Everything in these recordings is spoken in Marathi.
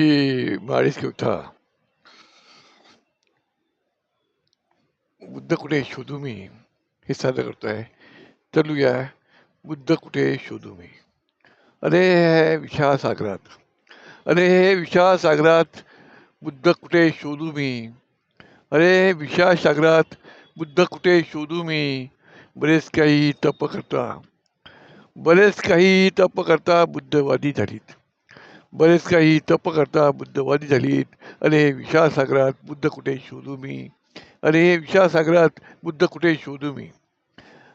ही माळीस कविता बुद्ध कुठे शोधू मी हे सादर करतोय चलूया बुद्ध कुठे शोधू मी अरे हे विशाळ सागरात अरे हे विशाळ सागरात बुद्ध कुठे शोधू मी अरे विशाळ सागरात बुद्ध कुठे शोधू मी बरेच काही तप करता बरेच काही तप करता बुद्धवादी झालीत बरेच काही तप करता बुद्धवादी झालीत. अरे विशासागरात बुद्ध कुठे शोधू मी? अरे विशाळ सागरात बुद्ध कुठे शोधू मी?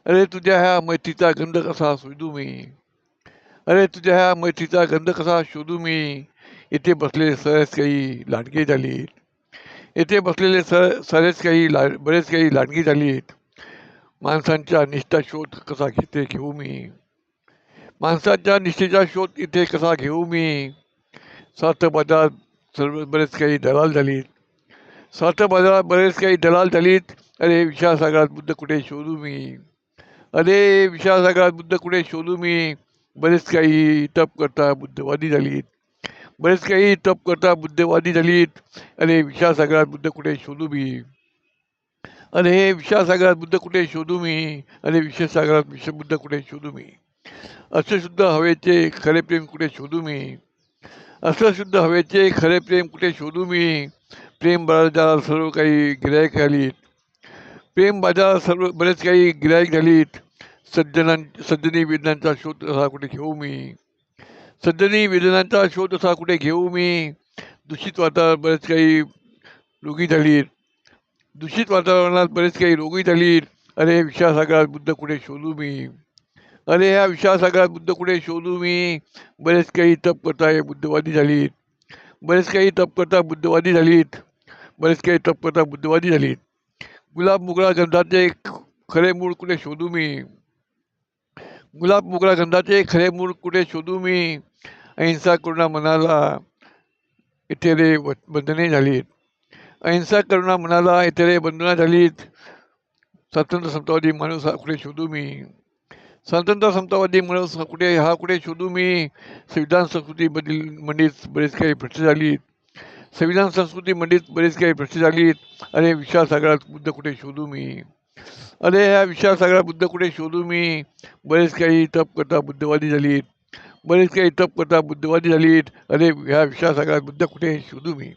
अरे तुझ्या ह्या मैत्रीचा गंध कसा शोधू मी? अरे तुझ्या ह्या मैत्रीचा गंध कसा शोधू मी? इथे बसलेले सरस काही लाडके झालीत. येथे बसलेले सर सरेच काही ला बरेच काही लाडकी झालीत. माणसांच्या निष्ठा शोध कसा घेते घेऊ मी? माणसाच्या निष्ठेचा शोध इथे कसा घेऊ मी? स्वार्थ बाजारात सर्व बरेच काही दलाल झालीत स्वार्थ बाजारात बरेच काही दलाल झालीत अरे विशाळ सागरात बुद्ध कुठे शोधू मी? अरे विशाळ सागरात बुद्ध कुठे शोधू मी? बरेच काही तप करता बुद्धवादी झालीत बरेच काही तप करता बुद्धवादी झालीत अरे विशाळ सागरात बुद्ध कुठे शोधू मी? अरे हे सागरात बुद्ध कुठे शोधू मी? अरे विश्वसागरात विश्वबुद्ध विश्व बुद्ध कुठे शोधू मी? असे सुद्धा हवेचे खरे प्रेम कुठे शोधू मी? असं शुद्ध हवेचे खरे प्रेम कुठे शोधू मी? प्रेम बाजारात सर्व काही गिरायक झालीत प्रेम बाजारात सर्व बरेच काही गिरायक झालीत. सज्जनां सज्जनी वेदनांचा शोध असा कुठे घेऊ मी? सज्जनी वेदनांचा शोध असा कुठे घेऊ मी? दूषित वातावरण बरेच काही रोगी झालीत. दूषित वातावरणात बरेच काही रोगी झालीत. अरे विशाळ बुद्ध कुठे शोधू मी? अरे ह्या विशाळ सागरात बुद्ध कुठे शोधू मी. बरेच काही तपकथा हे बुद्धवादी झालीत. बरेच काही तपकथा बुद्धवादी झालीत. बरेच काही तपकथा बुद्धवादी झालीत. गुलाब मुगळा गंधाचे खरे मूळ कुठे शोधू मी? गुलाब मुगळा गंधाचे खरे मूळ कुठे शोधू मी? अहिंसा करुणा मनाला इथे रे बंधने झालीत. अहिंसा करुणा मनाला इथे रे बंधना झालीत. स्वातंत्र्य समतावादी माणूस हा कुठे शोधू मी? स्वातंत्र्य समतावादी कुठे हा कुठे शोधू मी? संविधान संस्कृतीमधील मंडित बरेच काही भ्रष्ट झालीत संविधान संस्कृती मंडित बरेच काही प्रश्न झालीत अरे विशाळ सागरात बुद्ध कुठे शोधू मी? अरे ह्या विशाळ सागरात बुद्ध कुठे शोधू मी? बरेच काही तप करता बुद्धवादी झालीत. बरेच काही तप करता बुद्धवादी झालीत. अरे ह्या विशाळ सागरात बुद्ध कुठे शोधू मी?